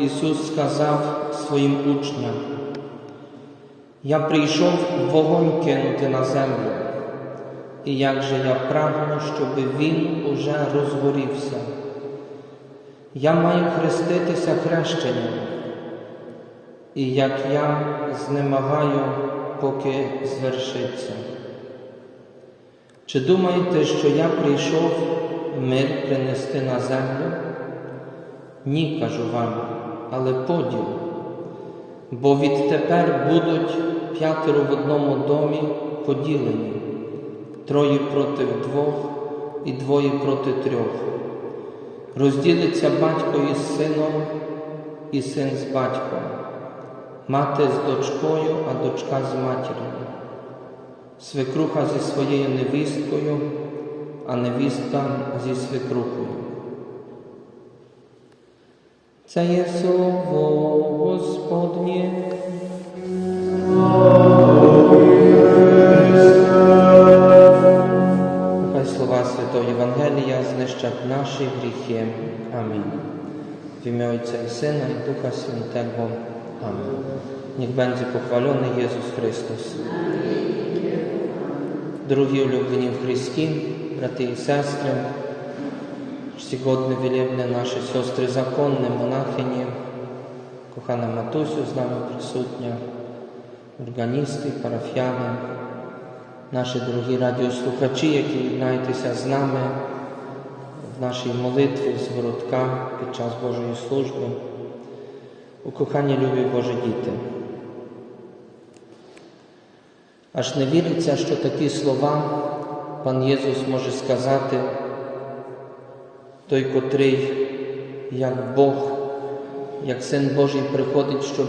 Ісус сказав своїм учням, Я прийшов вогонь кинути на землю, і як же я прагну, щоб він уже розгорівся. Я маю хреститися хрещенням, і як я знемагаю, поки звершиться. Чи думаєте, що я прийшов мир принести на землю? Ні, кажу вам, але поділ. Бо відтепер будуть п'ятеро в одному домі поділені, троє проти двох і двоє проти трьох. Розділиться батько із сином, і син з батьком, мати з дочкою, а дочка з матір'ю, свекруха зі своєю невісткою, а невістка зі свекрухою. Це є слово Господнє. Нехай слова Святого Євангелія знищать наші гріхи. Амінь. В ім'я Отця і Сина і Духа Святого. Амінь. Niech będzie pochwalony Jezus Chrystus. Дорогі улюблені в Христі, брати і сестри, Сьогодні вілібне наші сестри законні, монахині, кохана матусю з нами присутня, органісти, парафіяни, наші дорогі радіослухачі, які єднаєтеся з нами в нашій молитві з під час Божої служби, у коханні любі Божі діти. Аж не віриться, що такі слова пан Єсус може сказати той, котрий, як Бог, як Син Божий приходить, щоб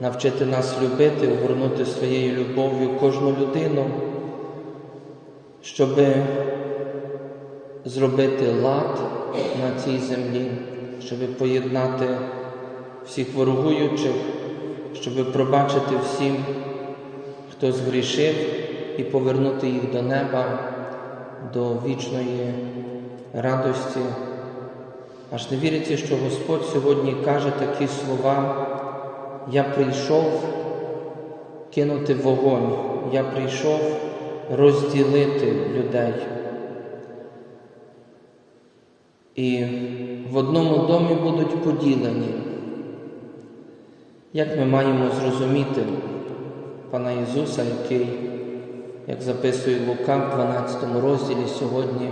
навчити нас любити, огорнути своєю любов'ю кожну людину, щоб зробити лад на цій землі, щоб поєднати всіх ворогуючих, щоб пробачити всім, хто згрішив, і повернути їх до неба, до вічної радості. Аж не віриться, що Господь сьогодні каже такі слова, я прийшов кинути вогонь, я прийшов розділити людей. І в одному домі будуть поділені. Як ми маємо зрозуміти пана Ісуса, який, як записує Лука в 12 розділі сьогодні,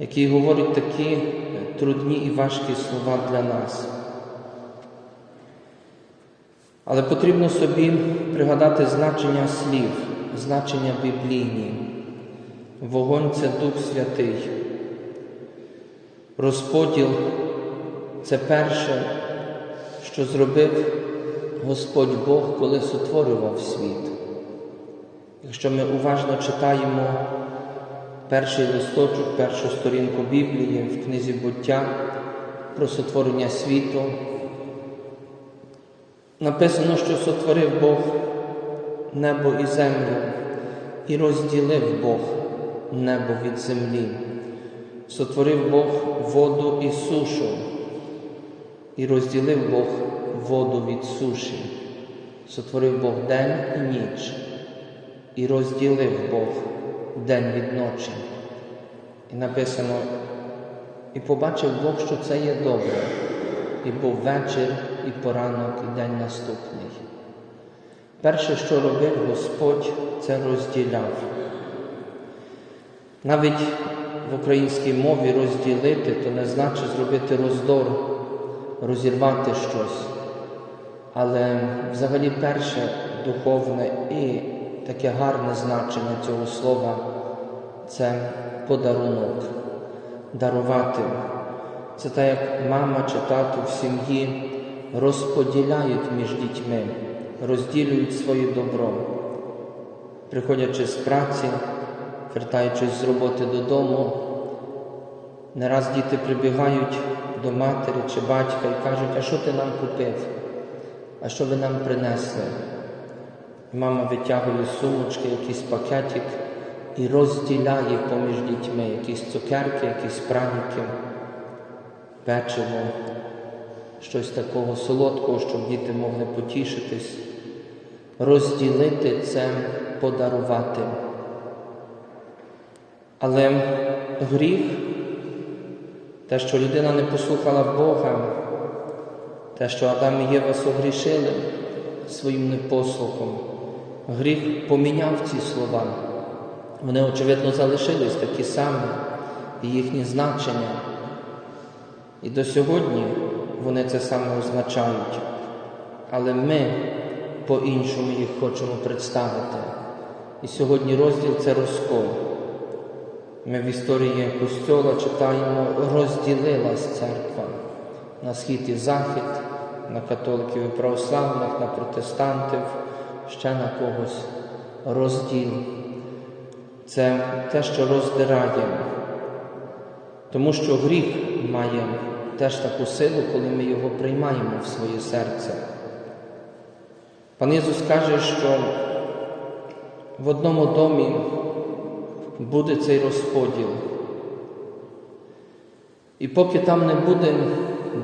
який говорить такі трудні і важкі слова для нас. Але потрібно собі пригадати значення слів, значення біблійні. Вогонь це Дух Святий. Розподіл це перше, що зробив Господь Бог, коли сотворював світ. Якщо ми уважно читаємо перший листочок, першу сторінку Біблії в книзі буття про сотворення світу, написано, що сотворив Бог небо і землю і розділив Бог небо від землі. Сотворив Бог воду і сушу, і розділив Бог воду від суші. Сотворив Бог день і ніч, і розділив Бог день від ночі. І написано, і побачив Бог, що це є добре, і був вечір, і поранок, і день наступний. Перше, що робив Господь, це розділяв. Навіть в українській мові розділити, то не значить зробити роздор, розірвати щось. Але взагалі перше духовне і таке гарне значення цього слова це подарунок, дарувати. Це так, як мама чи тато в сім'ї розподіляють між дітьми, розділюють своє добро, приходячи з праці, вертаючись з роботи додому. Не раз діти прибігають до матері чи батька і кажуть, а що ти нам купив? А що ви нам принесли? Мама витягує сумочки, якийсь пакетик і розділяє поміж дітьми якісь цукерки, якісь праніки. печиво, щось такого солодкого, щоб діти могли потішитись, розділити це, подарувати. Але гріх, те, що людина не послухала Бога, те, що Адам і Єва согрішили своїм непослухом, гріх поміняв ці слова. Вони, очевидно, залишились такі самі, і їхні значення. І до сьогодні вони це саме означають. Але ми по-іншому їх хочемо представити. І сьогодні розділ це розкол. Ми в історії Костьола читаємо, розділилась церква на схід і захід, на католиків і православних, на протестантів, ще на когось розділ. Це те, що роздирає, тому що гріх має теж таку силу, коли ми його приймаємо в своє серце. Пан Ісус каже, що в одному домі буде цей розподіл. І поки там не буде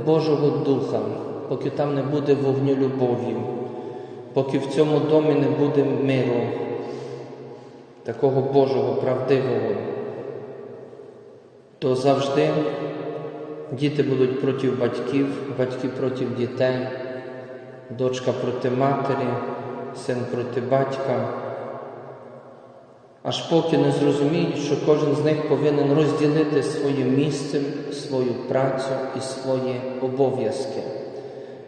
Божого Духа, поки там не буде вогню любові, поки в цьому домі не буде миру, такого Божого, правдивого, то завжди діти будуть проти батьків, батьки проти дітей, дочка проти матері, син проти батька. Аж поки не зрозуміють, що кожен з них повинен розділити своє місце, свою працю і свої обов'язки,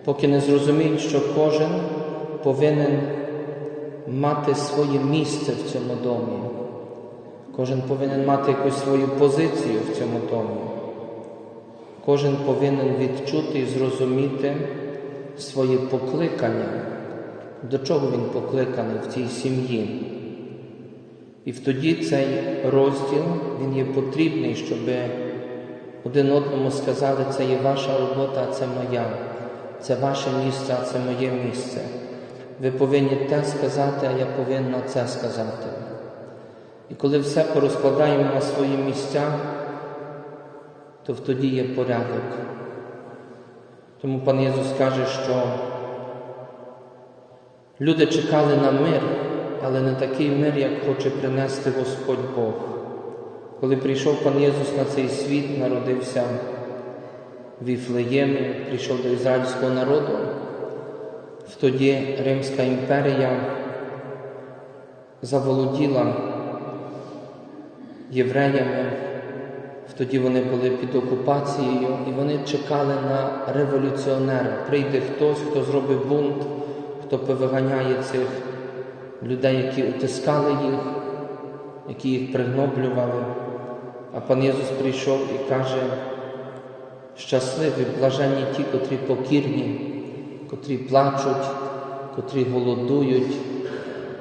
поки не зрозуміють, що кожен повинен мати своє місце в цьому домі, кожен повинен мати якусь свою позицію в цьому домі, кожен повинен відчути і зрозуміти своє покликання, до чого він покликаний в цій сім'ї. І тоді цей розділ він є потрібний, щоб один одному сказали, це є ваша робота, це моя, це ваше місце, це моє місце. Ви повинні те сказати, а я повинна це сказати. І коли все порозкладаємо на свої місця, то тоді є порядок. Тому пан Єсус каже, що люди чекали на мир але не такий мир, як хоче принести Господь Бог. Коли прийшов пан Єсус на цей світ, народився в Віфлеємі, прийшов до ізраїльського народу, тоді Римська імперія заволоділа євреями, тоді вони були під окупацією, і вони чекали на революціонера. Прийде хтось, хто зробить бунт, хто повиганяє цих людей, які утискали їх, які їх пригноблювали. А пан Єсус прийшов і каже, щасливі, блаженні ті, котрі покірні, котрі плачуть, котрі голодують,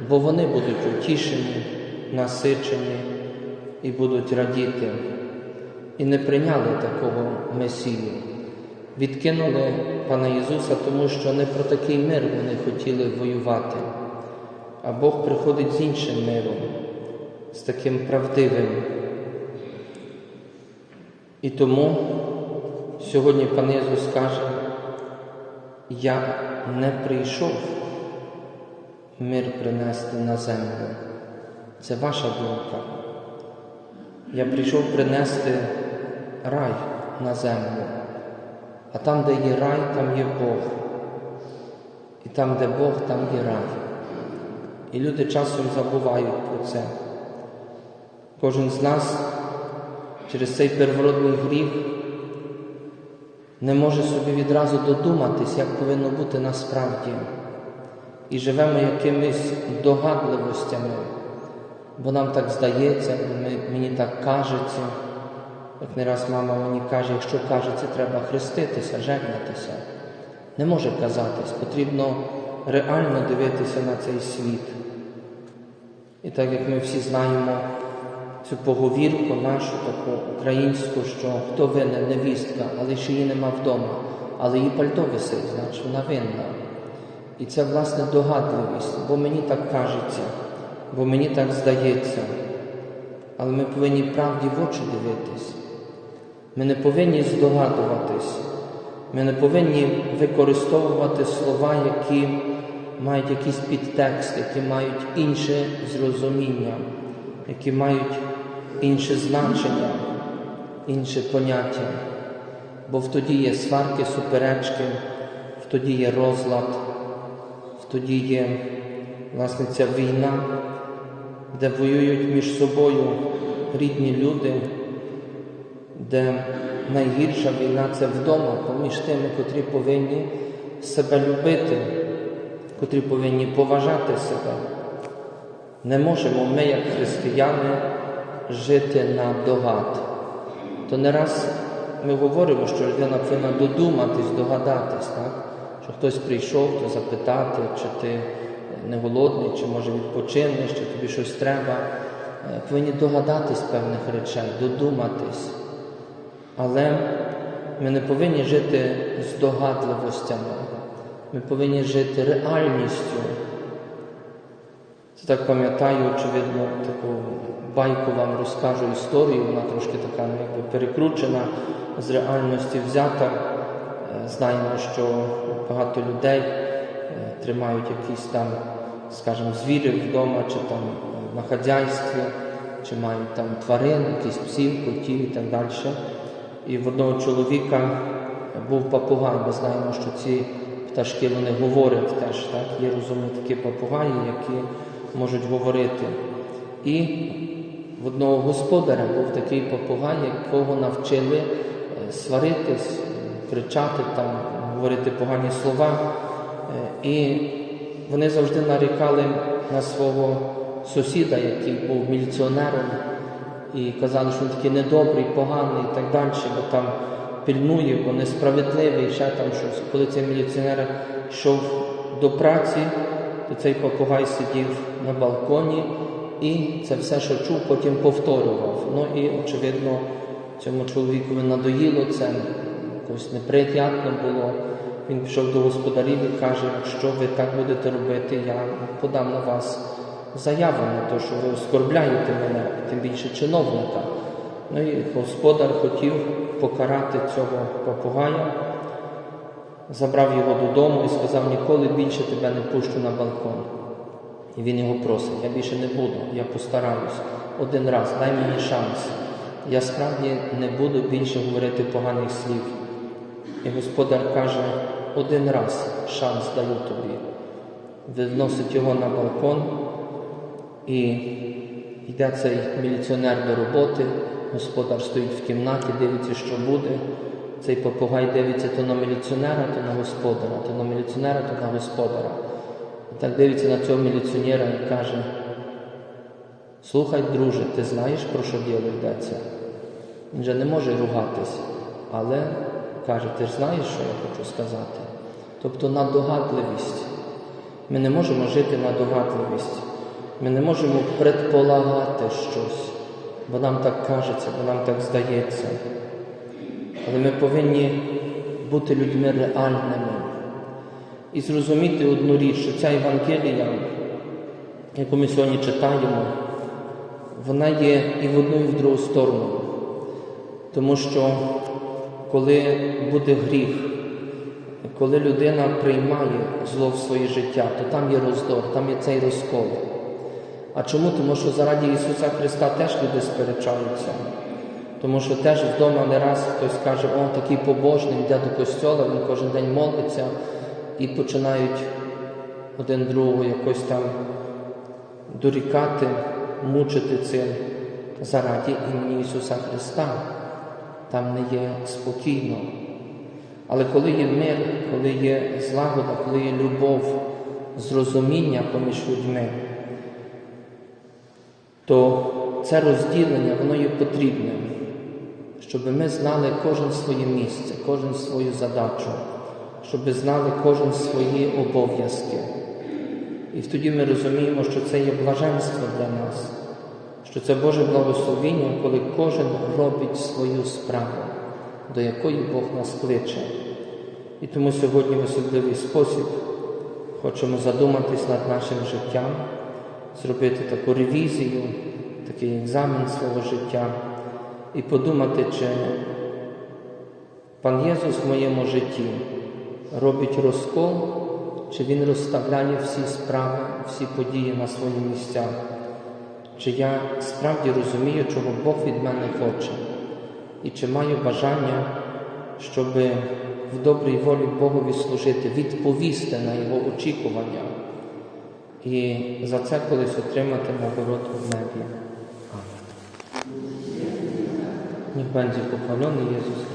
бо вони будуть утішені, насичені і будуть радіти. І не прийняли такого Месію. Відкинули пана Ісуса, тому що не про такий мир вони хотіли воювати а Бог приходить з іншим миром, з таким правдивим. І тому сьогодні пан Єсус каже, я не прийшов мир принести на землю. Це ваша думка. Я прийшов принести рай на землю, а там, де є рай, там є Бог. І там, де Бог, там є рай. І люди часом забувають про це. Кожен з нас через цей первородний гріх не може собі відразу додуматись, як повинно бути насправді. І живемо якимись догадливостями, бо нам так здається, мені так кажеться. Як не раз мама мені каже, якщо кажеться, треба хреститися, жегнатися. Не може казатись, потрібно реально дивитися на цей світ. І так як ми всі знаємо цю поговірку нашу, таку українську, що хто винен, невістка, але ще її нема вдома, але її пальто висить, значить вона винна. І це, власне, догадливість, бо мені так кажеться, бо мені так здається. Але ми повинні правді в очі дивитись. Ми не повинні здогадуватись, ми не повинні використовувати слова, які мають якийсь підтекст, які мають інше зрозуміння, які мають інше значення, інше поняття. Бо в тоді є сварки, суперечки, в тоді є розлад, в тоді є власне ця війна, де воюють між собою рідні люди, де найгірша війна це вдома поміж тими, котрі повинні себе любити, котрі повинні поважати себе. Не можемо ми, як християни, жити на догад. То не раз ми говоримо, що людина повинна додуматись, догадатись, так? що хтось прийшов, то запитати, чи ти не голодний, чи може відпочинеш, чи тобі щось треба. Е, Повинні догадатись певних речей, додуматись. Але ми не повинні жити з догадливостями. Ми повинні жити реальністю. Це так пам'ятаю, очевидно, таку байку вам розкажу історію, вона трошки така ну, якби перекручена, з реальності взята. Е, Знаємо, що багато людей е, тримають якісь там, скажімо, звірі вдома, чи там на хазяйстві, чи мають там тварин, якісь псів, котів і так далі. І в одного чоловіка був папугай. Ми знаємо, що ці пташки вони говорять теж. Так? Є розумні такі папугаї, які можуть говорити. І в одного господаря був такий папугай, якого навчили е, сваритись, кричати, там, говорити погані слова. Е, І вони завжди нарікали на свого сусіда, який був міліціонером, і казали, що він такий недобрий, поганий і так далі, бо там пильнує, бо несправедливий, ще там щось. Коли цей міліціонер йшов до праці, то цей попугай сидів на балконі і це все, що чув, потім повторював. Ну і, очевидно, цьому чоловікові надоїло це, якось неприємно було. Він пішов до господарів і каже, якщо ви так будете робити, я подам на вас заяву на те, що ви оскорбляєте мене, тим більше чиновника. Ну і господар хотів покарати цього попугая, забрав його додому і сказав, ніколи більше тебе не пущу на балкон. І він його просить, я більше не буду, я постараюсь. Один раз, дай мені шанс. Я справді не буду більше говорити поганих слів. І господар каже, один раз шанс даю тобі. Виносить його на балкон і йде цей міліціонер до роботи, господар стоїть в кімнаті, дивиться, що буде. Цей попугай дивиться то на міліціонера, то на господара, то на міліціонера, то на господара. Так дивиться на цього міліціонера і каже, слухай, друже, ти знаєш, про що діло йдеться? Він же не може ругатись, але каже, ти ж знаєш, що я хочу сказати. Тобто на догадливість. Ми не можемо жити на догадливість. Ми не можемо предполагати щось, бо нам так кажеться, бо нам так здається. Але ми повинні бути людьми реальними і зрозуміти одну річ, що ця Євангелія, яку ми сьогодні читаємо, вона є і в одну, і в другу сторону. Тому що коли буде гріх, коли людина приймає зло в своє життя, то там є роздор, там є цей розкол. А чому? Тому що заради Ісуса Христа теж люди сперечаються. Тому що теж вдома не раз хтось каже, о, такий побожний, йде до костьола, він кожен день молиться і починають один другого якось там дорікати, мучити цим заради імені Ісуса Христа. Там не є спокійно. Але коли є мир, коли є злагода, коли є любов, зрозуміння поміж людьми, то це розділення, воно є потрібним, щоб ми знали кожен своє місце, кожен свою задачу, щоб знали кожен свої обов'язки. І тоді ми розуміємо, що це є блаженство для нас, що це Боже благословіння, коли кожен робить свою справу, до якої Бог нас кличе. І тому сьогодні в особливий спосіб хочемо задуматись над нашим життям, зробити таку ревізію, такий екзамен свого життя і подумати, чи Пан Єсус в моєму житті робить розкол, чи Він розставляє всі справи, всі події на свої місця? Чи я справді розумію, чого Бог від мене хоче? І чи маю бажання, щоб в добрій волі Богові служити, відповісти на Його очікування і за це колись отримати нагороду в небі? Niech będzie pochwalony Jezus.